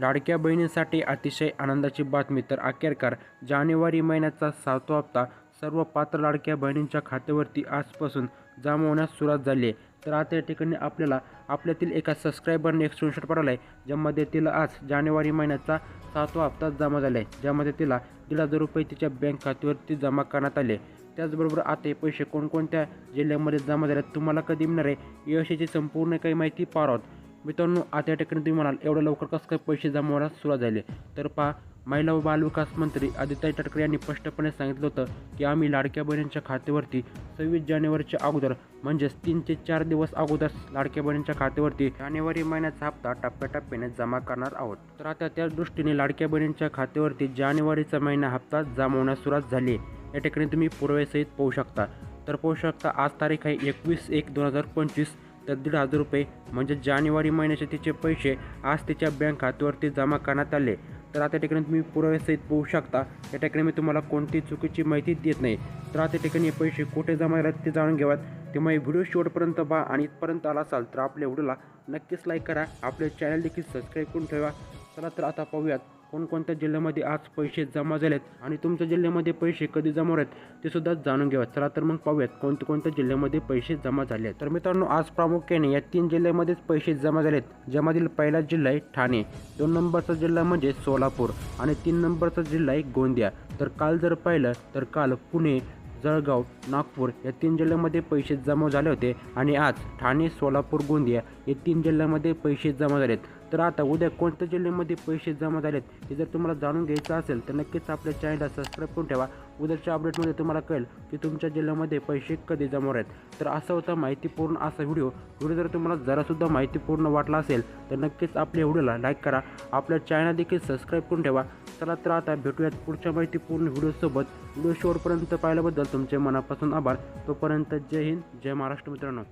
लाडक्या बहिणींसाठी अतिशय आनंदाची बातमी तर अखेरकार जानेवारी महिन्याचा सातवा हप्ता सर्व पात्र लाडक्या बहिणींच्या खात्यावरती आजपासून जमा होण्यास सुरुवात झाली आहे. तर आता या ठिकाणी आपल्याला आपल्यातील एका सबस्क्रायबरने एक स्क्रीनशॉट पडला आहे ज्यामध्ये तिला आज जानेवारी महिन्याचा सातवा हप्ता जमा झाला आहे ज्यामध्ये तिला दीड हजार रुपये तिच्या बँक खात्यावरती जमा करण्यात आले त्याचबरोबर आता हे पैसे कोणकोणत्या जिल्ह्यामध्ये जमा झाले तुम्हाला कधी मिळणार आहे? याविषयीची संपूर्ण काही माहिती पार आहोत. मित्रांनो आता या ठिकाणी तुम्ही म्हणाल एवढ्या लवकर कसं काय पैसे जमा सुरुवात झाली? तर पहा महिला व बालविकास मंत्री आदित्य तटकरे यांनी स्पष्टपणे सांगितलं होतं की आम्ही लाडक्या बहिणींच्या खात्यावरती सव्वीस जानेवारीच्या अगोदर म्हणजेच तीन ते चार दिवस अगोदर लाडक्या बहिणींच्या खात्यावरती जानेवारी महिन्याचा हप्ता टप्प्याटप्प्याने जमा करणार आहोत. तर आता त्या दृष्टीने लाडक्या बहिणींच्या खात्यावरती जानेवारीचा महिना हप्ता जमवण्यास सुरुवात झाली. आहे या ठिकाणी तुम्ही पुराव्यासहित पाहू शकता. तर पाहू शकता आज तारीख आहे एकवीस एक दोन हजार पंचवीस. तर दीड हजार रुपये. म्हणजे जानेवारी महिन्याचे तिचे पैसे आज तिच्या बँक खात्यावरती जमा करण्यात आले. तर आता ठिकाणी तुम्ही पुराव्यासहित पोहू शकता. या ठिकाणी मी तुम्हाला कोणती चुकीची माहिती देत नाही. तर आता ठिकाणी हे पैसे कुठे जमा झाले ते जाणून घ्यावात तेव्हा व्हिडिओ शेवटपर्यंत पहा आणि इथपर्यंत आला असाल तर आपल्या व्हिडिओला नक्कीच लाईक करा. आपले चॅनल देखील सबस्क्राईब करून ठेवा. चला तर आता पाहूयात. कोणकोणत्या जिल्ह्यामध्ये आज पैसे जमा झालेत आणि तुमच्या जिल्ह्यामध्ये पैसे कधी जमा होत आहेत ते सुद्धा जाणून घ्यावेत चला तर मग पाहूयात कोणत्या कोणत्या जिल्ह्यामध्ये पैसे जमा झाले आहेत. तर मित्रांनो आज प्रामुख्याने या तीन जिल्ह्यामध्येच पैसे जमा झालेत. ज्यामधील पहिला जिल्हा आहे ठाणे दोन नंबरचा जिल्हा म्हणजे सोलापूर आणि तीन नंबरचा जिल्हा आहे गोंदिया. तर काल जर पाहिलं तर काल पुणे जळगाव नागपूर या तीन जिल्ह्यामध्ये पैसे जमा झाले होते आणि आज ठाणे सोलापूर गोंदिया या तीन जिल्ह्यामध्ये पैसे जमा झालेत. तर आता उद्या कोणत्या जिल्ह्यामध्ये पैसे जमा झालेत हे जर तुम्हाला जाणून घ्यायचं असेल तर नक्कीच आपल्या चॅनलला सबस्क्राईब करून ठेवा. उद्याच्या अपडेटमध्ये तुम्हाला कळेल की तुमच्या जिल्ह्यामध्ये पैसे कधी जमा आहेत तर असा होता माहितीपूर्ण असा व्हिडिओ. व्हिडिओ जर तुम्हाला जरासुद्धा माहितीपूर्ण वाटला असेल तर नक्कीच आपल्या व्हिडिओला लाईक करा. आपल्या चॅनल देखील सबस्क्राईब करून ठेवा. चला तर आता भेटूयात पुढच्या माहितीपूर्ण व्हिडिओसोबत. व्हिडिओ शेवटपर्यंत पाहिल्याबद्दल तुमचे मनापासून आभार. तोपर्यंत जय हिंद जय महाराष्ट्र मित्रांनो.